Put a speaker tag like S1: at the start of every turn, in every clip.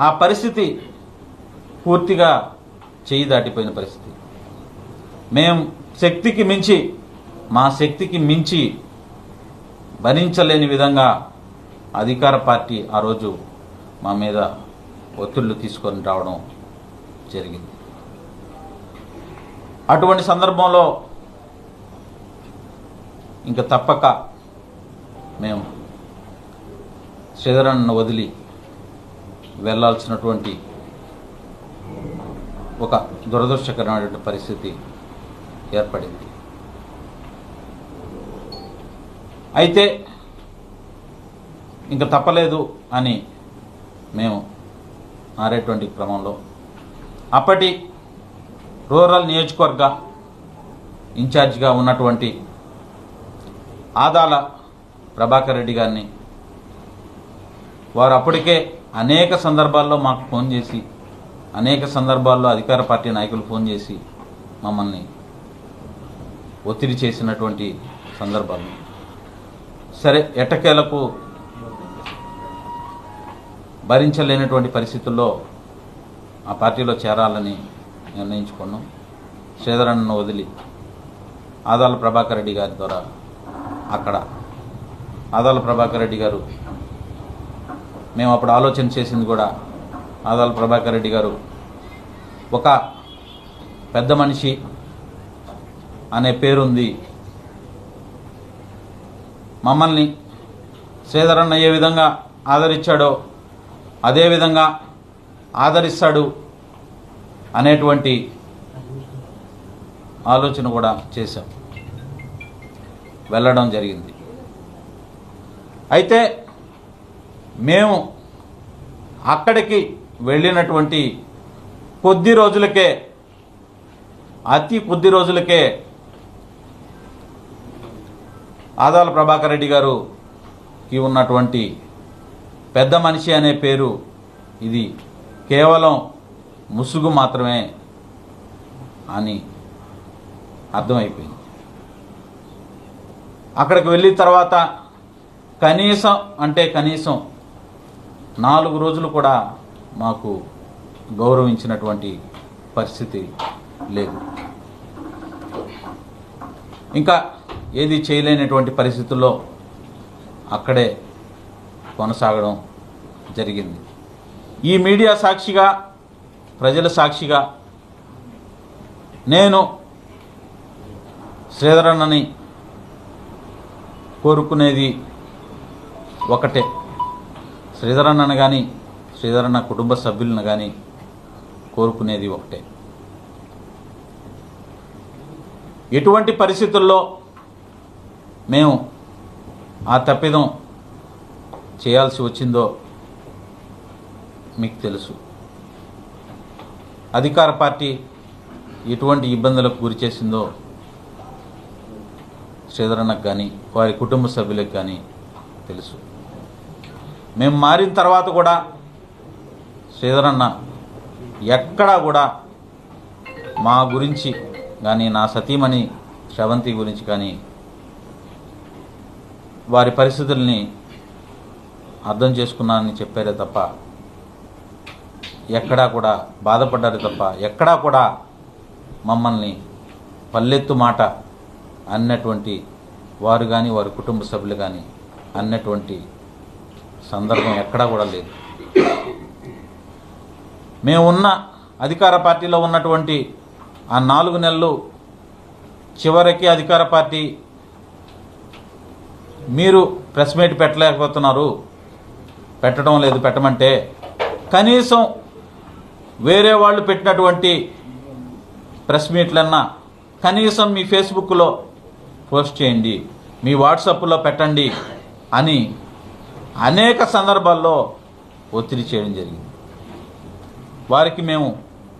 S1: ఆ పరిస్థితి పూర్తిగా చేయి దాటిపోయిన పరిస్థితి. మేము శక్తికి మించి మా శక్తికి మించి భరించలేని విధంగా అధికార పార్టీ ఆ రోజు మా మీద ఒత్తిళ్ళు తీసుకొని రావడం జరిగింది. అటువంటి సందర్భంలో ఇంకా తప్పక మేము శ్రీధరన్ను వదిలి వెళ్ళాల్సినటువంటి ఒక దురదృష్టకరమైనటువంటి పరిస్థితి ఏర్పడింది. అయితే ఇంకా తప్పలేదు అని మేము మారేటువంటి క్రమంలో అప్పటి రూరల్ నియోజకవర్గ ఇన్ఛార్జిగా ఉన్నటువంటి ఆదాల ప్రభాకర్ రెడ్డి గారిని వారు అప్పటికే అనేక సందర్భాల్లో మాకు ఫోన్ చేసి అనేక సందర్భాల్లో అధికార పార్టీ నాయకులు ఫోన్ చేసి మమ్మల్ని ఒత్తిడి చేసినటువంటి సందర్భాలు. సరే ఎట్టకేలకు భరించలేనటువంటి పరిస్థితుల్లో ఆ పార్టీలో చేరాలని నిర్ణయించుకున్నాం. శ్రీధరన్నను వదిలి ఆదాల ప్రభాకర్ రెడ్డి గారి ద్వారా అక్కడ ఆదాల ప్రభాకర్ రెడ్డి గారు మేము అప్పుడు ఆలోచన చేసింది కూడా ఆదాల ప్రభాకర్ రెడ్డి గారు. ఒక పెద్ద మనిషి అనే పేరుంది. మమ్మల్ని శ్రీధరన్న ఏ విధంగా ఆదరించాడో అదే విధంగా ఆదరిస్తాడు అనేటువంటి ఆలోచన కూడా చేశాం. వెళ్ళడం జరిగింది. అయితే మేము అక్కడికి వెళ్ళినటువంటి కొద్ది రోజులకే అతి కొద్ది రోజులకే ఆదాల ప్రభాకర్ రెడ్డి గారుకి ఉన్నటువంటి పెద్ద మనిషి అనే పేరు ఇది కేవలం ముసుగు మాత్రమే అని అర్థమైపోయింది. అక్కడికి వెళ్ళిన తర్వాత కనీసం అంటే కనీసం నాలుగు రోజులు కూడా మాకు గౌరవించినటువంటి పరిస్థితి లేదు. ఇంకా ఏది చేయలేనటువంటి పరిస్థితుల్లో అక్కడే కొనసాగడం జరిగింది. ఈ మీడియా సాక్షిగా ప్రజల సాక్షిగా నేను శ్రీధరన్నని కోరుకునేది ఒకటే. శ్రీధరన్నను కానీ శ్రీధరన్న కుటుంబ సభ్యులను కానీ కోరుకునేది ఒకటే. ఎటువంటి పరిస్థితుల్లో మేము ఆ తప్పిదం చేయాల్సి వచ్చిందో మీకు తెలుసు. అధికార పార్టీ ఎటువంటి ఇబ్బందులకు గురి చేసిందో శ్రీధరన్నకు కానీ వారి కుటుంబ సభ్యులకు కానీ తెలుసు. మేము మారిన తర్వాత కూడా శ్రీధరన్న ఎక్కడా కూడా మా గురించి కానీ నా సతీమణి శ్రవంతి గురించి కానీ వారి పరిస్థితుల్ని అర్థం చేసుకున్నానని చెప్పారే తప్ప ఎక్కడా కూడా బాధపడ్డారు తప్ప ఎక్కడా కూడా మమ్మల్ని పల్లెత్తు మాట అన్నటువంటి వారు కానీ వారి కుటుంబ సభ్యులు కానీ అన్నటువంటి సందర్భం ఎక్కడా కూడా లేదు. మేము ఉన్న అధికార పార్టీలో ఉన్నటువంటి ఆ నాలుగు నెలలు చివరికి అధికార పార్టీ మీరు ప్రెస్ మీట్ పెట్టలేకపోతున్నారు. పెట్టడం లేదు పెట్టమంటే కనీసం వేరే వాళ్ళు పెట్టినటువంటి ప్రెస్ మీట్లన్నా కనీసం మీ ఫేస్బుక్లో పోస్ట్ చేయండి మీ వాట్సాప్లో పెట్టండి అని అనేక సందర్భాల్లో ఒత్తిడి చేయడం జరిగింది. వారికి మేము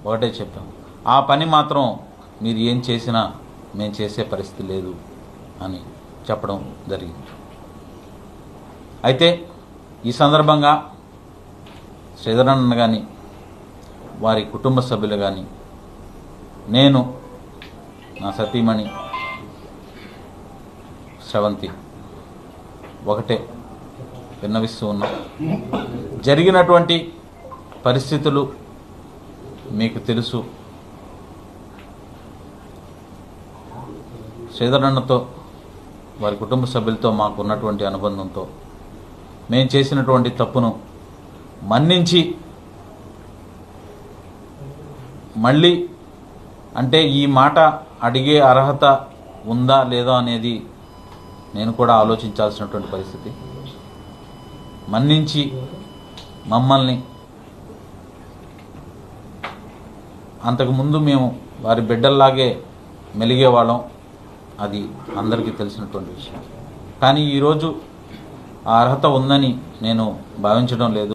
S1: ఒకటే చెప్పాం. ఆ పని మాత్రం మీరు ఏం చేసినా మేము చేసే పరిస్థితి లేదు అని చెప్పడం జరిగింది. అయితే ఈ సందర్భంగా శ్రీధరన్న కానీ వారి కుటుంబ సభ్యులు కానీ నేను నా సతీమణి శ్రవంతి ఒకటే విన్నవిస్తూ ఉన్నాం. జరిగినటువంటి పరిస్థితులు మీకు తెలుసు. శ్రీధరన్నతో వారి కుటుంబ సభ్యులతో మాకు ఉన్నటువంటి అనుబంధంతో మేము చేసినటువంటి తప్పును మన్నించి మళ్ళీ అంటే ఈ మాట అడిగే అర్హత ఉందా లేదా అనేది నేను కూడా ఆలోచించాల్సినటువంటి పరిస్థితి. మన్నించి మమ్మల్ని అంతకుముందు మేము వారి బిడ్డల్లాగే మెలిగేవాళ్ళం అది అందరికీ తెలిసినటువంటి విషయం. కానీ ఈరోజు ఆ అర్హత ఉందని నేను భావించడం లేదు.